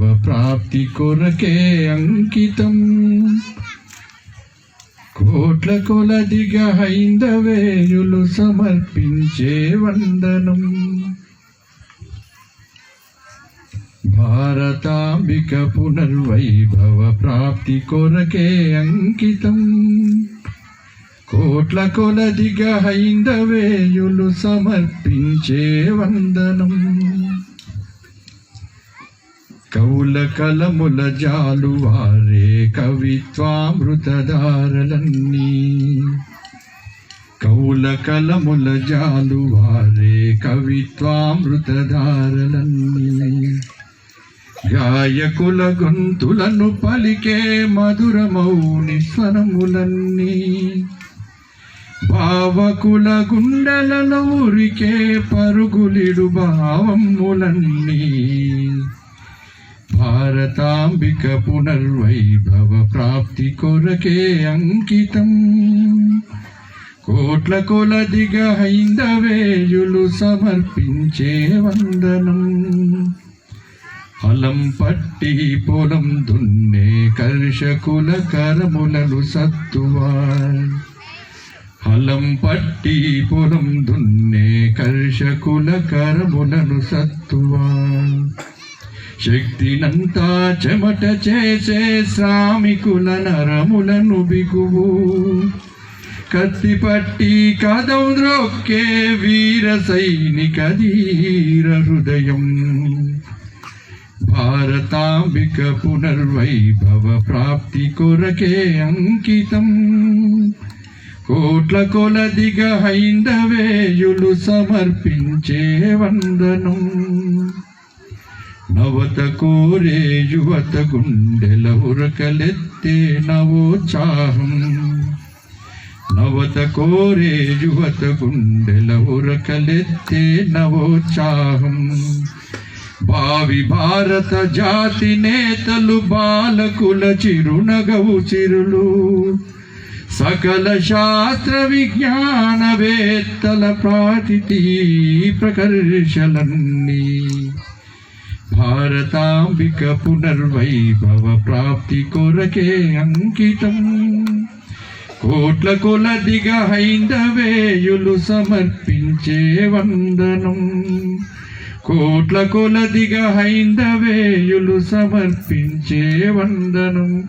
వైభవ ప్రాప్తి కొరకే అంకితం. కోట్ల కొలదిగా హైందవేయులు సమర్పించే వందనం. భారతాంబిక పునర్వైభవ ప్రాప్తి కొరకే అంకితం. కోట్ల కొలదిగా హైందవేయులు సమర్పించే వందనం. కౌల కలముల జాలు వారే కవిత్వామృతధారలన్నీ. కౌల కలముల జాలు వారే కవిత్వామృతధారలన్నీ. గాయకుల గొంతులను పలికే మధురమౌని స్వరములన్నీ. భావకుల గుండెలలో ఉరికే పరుగులిడు భావములన్నీ. భారతాంబిక పునర్వైభవ ప్రాప్తి కొరకే అంకితం కోట్ల కొలదిగా హైందవేయులు సమర్పించే వందనం హలం పట్టి పొలం దున్నే కర్షకుల కరములను సత్తువా హలం పట్టి పొలం దున్నే కర్షకుల కరములను సత్తువా శక్తినంతా చెమట చేసే శ్రామికుల నరములను బిగువు. కత్తి పట్టి కదం ద్రొక్కే వీర సైనిక ధీర హృదయం. భారతాంబిక పునర్వైభవ ప్రాప్తి కొరకే అంకితం. కోట్ల కొలదిగ హైందవేయులు సమర్పించే వందనం. నవత కోరే యువత గుండెల ఉరకలెత్తే నవోత్సాహం. నవత కోరే యువత గుండెల ఉరకలెత్తే నవోత్సాహం. భావి భారత జాతి నేతలు బాలకుల చిరునగవు చిరులు. సకల శాస్త్ర విజ్ఞానవేత్తల ప్రాతిథీ ప్రకర్షలన్నీ. భారతాంబిక పునర్వైభవ ప్రాప్తి కొరకే అంకితం. కోట్ల కొలదిగా హైందవేయులు సమర్పించే వందనం. కోట్ల కొలదిగా హైందవేయులు సమర్పించే వందనం.